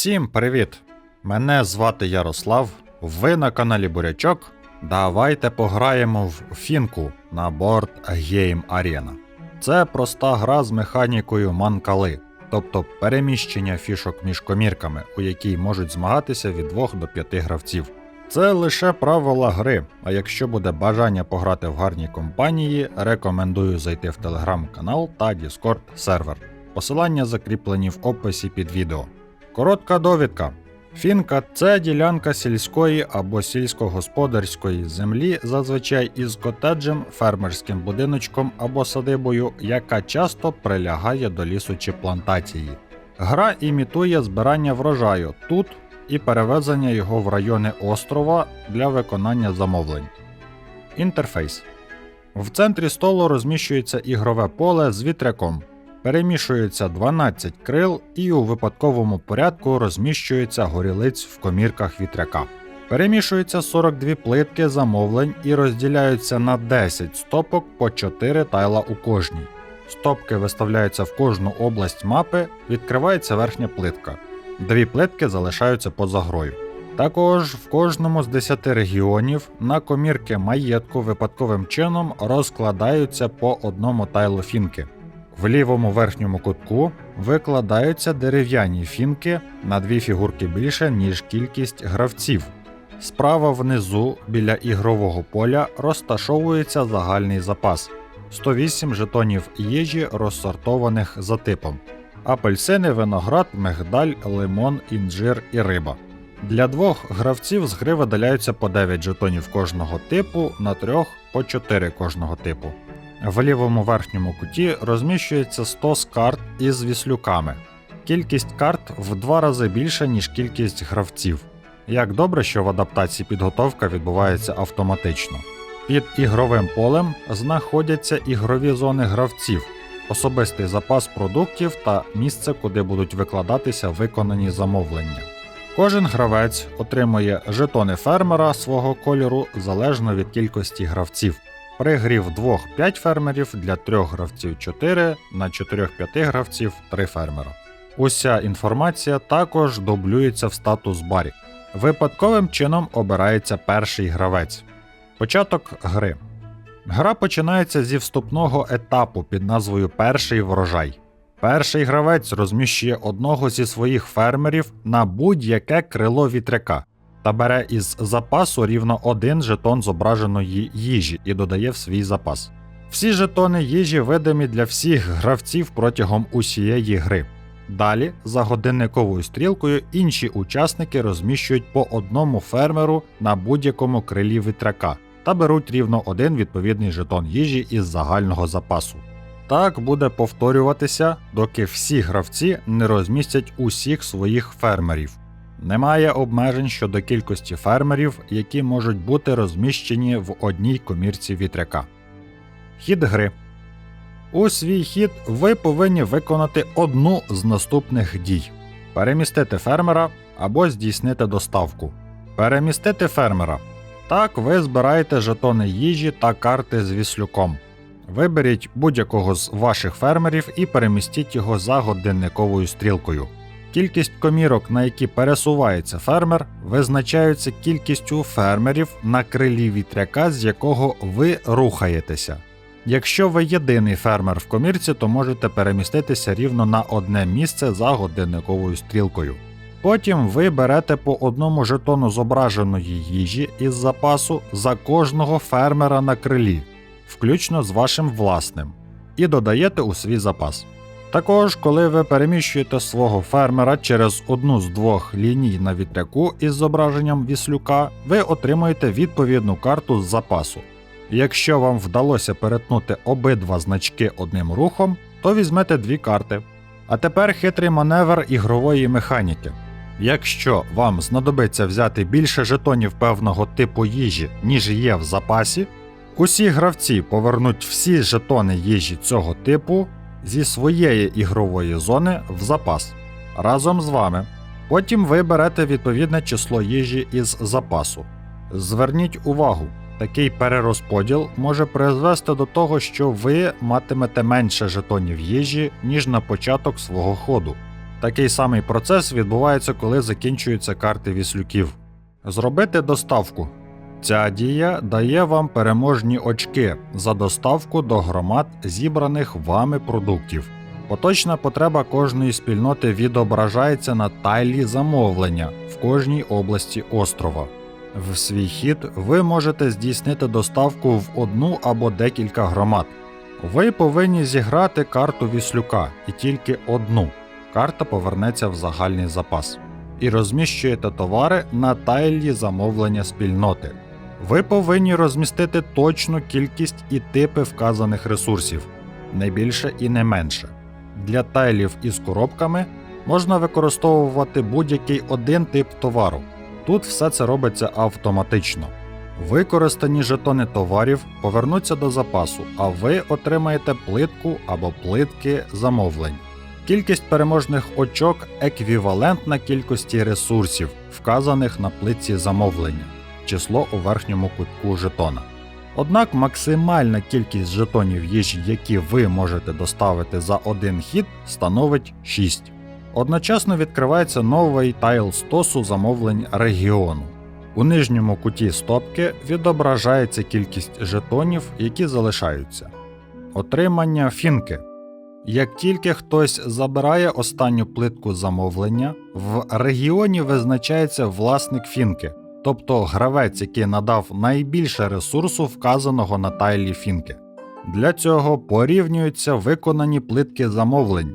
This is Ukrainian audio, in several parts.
Всім привіт! Мене звати Ярослав. Ви на каналі Бурячок. Давайте пограємо в фінку на борт Game Arena. Це проста гра з механікою манкали, тобто переміщення фішок між комірками, у якій можуть змагатися від 2 до 5 гравців. Це лише правила гри, а якщо буде бажання пограти в гарній компанії, рекомендую зайти в телеграм-канал та Discord сервер. Посилання закріплені в описі під відео. Коротка довідка. Фінка це ділянка сільської або сільськогосподарської землі, зазвичай із котеджем, фермерським будиночком або садибою, яка часто прилягає до лісу чи плантації. Гра імітує збирання врожаю тут і перевезення його в райони острова для виконання замовлень. Інтерфейс. В центрі столу розміщується ігрове поле з вітряком. Перемішується 12 крил і у випадковому порядку розміщується горілиць в комірках вітряка. Перемішується 42 плитки замовлень і розділяються на 10 стопок по 4 тайла у кожній. Стопки виставляються в кожну область мапи, відкривається верхня плитка. Дві плитки залишаються поза грою. Також в кожному з 10 регіонів на комірки маєтку випадковим чином розкладаються по одному тайлу фінки. В лівому верхньому кутку викладаються дерев'яні фінки на дві фігурки більше, ніж кількість гравців. Справа внизу біля ігрового поля розташовується загальний запас 108 жетонів їжі, розсортованих за типом: апельсини, виноград, мигдаль, лимон, інжир і риба. Для двох гравців з гри видаляються по 9 жетонів кожного типу, на трьох по 4 кожного типу. В лівому верхньому куті розміщується 100 з карт із віслюками. Кількість карт в два рази більша, ніж кількість гравців. Як добре, що в адаптації підготовка відбувається автоматично. Під ігровим полем знаходяться ігрові зони гравців, особистий запас продуктів та місце, куди будуть викладатися виконані замовлення. Кожен гравець отримує жетони фермера свого кольору залежно від кількості гравців. При грі в 2-5 фермерів для 3 гравців 4, на 4-5 гравців 3 фермера. Уся інформація також дублюється в статус барі. Випадковим чином обирається перший гравець. Початок гри. Гра починається зі вступного етапу під назвою Перший врожай. Перший гравець розміщує одного зі своїх фермерів на будь-яке крило вітряка та бере із запасу рівно один жетон зображеної їжі і додає в свій запас. Всі жетони їжі видимі для всіх гравців протягом усієї гри. Далі, за годинниковою стрілкою, інші учасники розміщують по одному фермеру на будь-якому крилі вітряка та беруть рівно один відповідний жетон їжі із загального запасу. Так буде повторюватися, доки всі гравці не розмістять усіх своїх фермерів. Немає обмежень щодо кількості фермерів, які можуть бути розміщені в одній комірці вітряка. Хід гри. У свій хід ви повинні виконати одну з наступних дій: перемістити фермера або здійснити доставку. Перемістити фермера. Так ви збираєте жетони їжі та карти з віслюком. Виберіть будь-якого з ваших фермерів і перемістіть його за годинниковою стрілкою. Кількість комірок, на які пересувається фермер, визначаються кількістю фермерів на крилі вітряка, з якого ви рухаєтеся. Якщо ви єдиний фермер в комірці, то можете переміститися рівно на одне місце за годинниковою стрілкою. Потім ви берете по одному жетону зображеної їжі із запасу за кожного фермера на крилі, включно з вашим власним, і додаєте у свій запас. Також, коли ви переміщуєте свого фермера через одну з двох ліній на вітряку із зображенням віслюка, ви отримуєте відповідну карту з запасу. Якщо вам вдалося перетнути обидва значки одним рухом, то візьмете дві карти. А тепер хитрий маневр ігрової механіки. Якщо вам знадобиться взяти більше жетонів певного типу їжі, ніж є в запасі, усі гравці повернуть всі жетони їжі цього типу зі своєї ігрової зони в запас разом з вами. Потім ви берете відповідне число їжі із запасу. Зверніть увагу, такий перерозподіл може призвести до того, що ви матимете менше жетонів їжі, ніж на початок свого ходу. Такий самий процес відбувається, коли закінчуються карти віслюків. Зробити доставку. Ця дія дає вам переможні очки за доставку до громад зібраних вами продуктів. Поточна потреба кожної спільноти відображається на тайлі замовлення в кожній області острова. В свій хід ви можете здійснити доставку в одну або декілька громад. Ви повинні зіграти карту віслюка і тільки одну. Карта повернеться в загальний запас. І розміщуєте товари на тайлі замовлення спільноти. Ви повинні розмістити точну кількість і типи вказаних ресурсів, не більше і не менше. Для тайлів із коробками можна використовувати будь-який один тип товару. Тут все це робиться автоматично. Використані жетони товарів повернуться до запасу, а ви отримаєте плитку або плитки замовлень. Кількість переможних очок еквівалентна кількості ресурсів, вказаних на плитці замовлення, число у верхньому кутку жетона. Однак максимальна кількість жетонів їжі, які ви можете доставити за один хід, становить 6. Одночасно відкривається новий тайл стосу замовлень регіону. У нижньому куті стопки відображається кількість жетонів, які залишаються. Отримання фінки. Як тільки хтось забирає останню плитку замовлення, в регіоні визначається власник фінки, тобто гравець, який надав найбільше ресурсу, вказаного на тайлі фінки. Для цього порівнюються виконані плитки замовлень.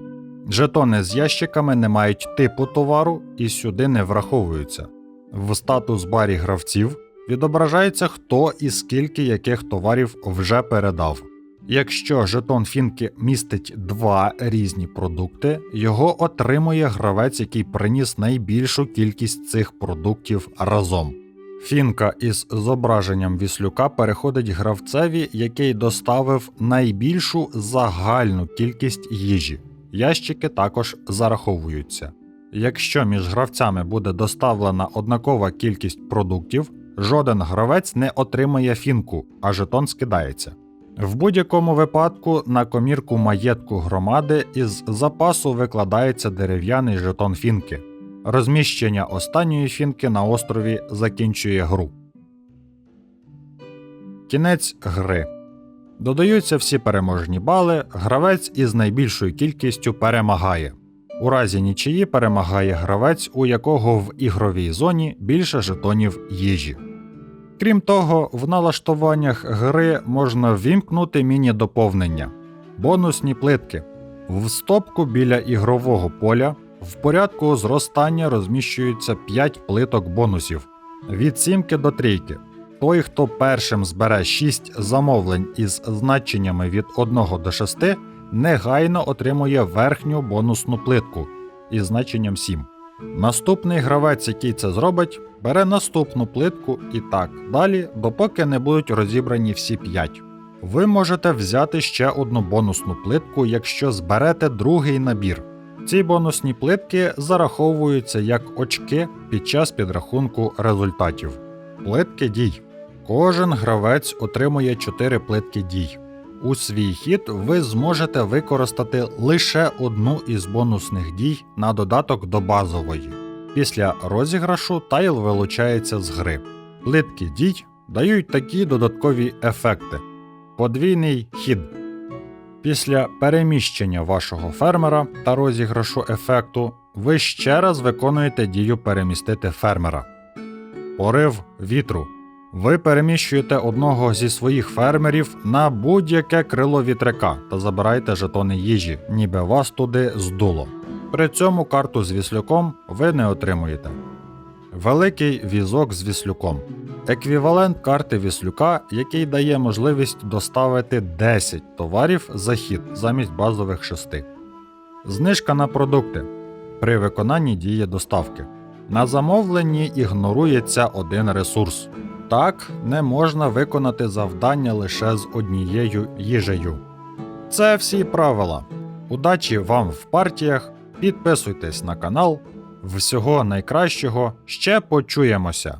Жетони з ящиками не мають типу товару і сюди не враховуються. В статус барі гравців відображається, хто і скільки яких товарів вже передав. Якщо жетон фінки містить два різні продукти, його отримує гравець, який приніс найбільшу кількість цих продуктів разом. Фінка із зображенням віслюка переходить гравцеві, який доставив найбільшу загальну кількість їжі. Ящики також зараховуються. Якщо між гравцями буде доставлена однакова кількість продуктів, жоден гравець не отримає фінку, а жетон скидається. В будь-якому випадку на комірку маєтку громади із запасу викладається дерев'яний жетон фінки. Розміщення останньої фінки на острові закінчує гру. Кінець гри. Додаються всі переможні бали, гравець із найбільшою кількістю перемагає. У разі нічиї перемагає гравець, у якого в ігровій зоні більше жетонів їжі. Крім того, в налаштуваннях гри можна ввімкнути міні-доповнення, бонусні плитки. В стопку біля ігрового поля в порядку зростання розміщуються 5 плиток бонусів від сімки до трійки. Той, хто першим збере 6 замовлень із значеннями від 1 до 6, негайно отримує верхню бонусну плитку із значенням 7. Наступний гравець, який це зробить, бере наступну плитку і так далі, допоки не будуть розібрані всі 5. Ви можете взяти ще одну бонусну плитку, якщо зберете другий набір. Ці бонусні плитки зараховуються як очки під час підрахунку результатів. Плитки дій. Кожен гравець отримує 4 плитки дій. У свій хід ви зможете використати лише одну із бонусних дій на додаток до базової. Після розіграшу тайл вилучається з гри. Плитки дій дають такі додаткові ефекти: подвійний хід. Після переміщення вашого фермера та розіграшу ефекту ви ще раз виконуєте дію перемістити фермера. Порив вітру. Ви переміщуєте одного зі своїх фермерів на будь-яке крило вітряка та забираєте жетони їжі, ніби вас туди здуло. При цьому карту з віслюком ви не отримуєте. Великий візок з віслюком. Еквівалент карти віслюка, який дає можливість доставити 10 товарів за хід замість базових 6. Знижка на продукти при виконанні дії доставки. На замовленні ігнорується один ресурс. Так, не можна виконати завдання лише з однією їжею. Це всі правила. Удачі вам в партіях. Підписуйтесь на канал. Всього найкращого. Ще почуємося!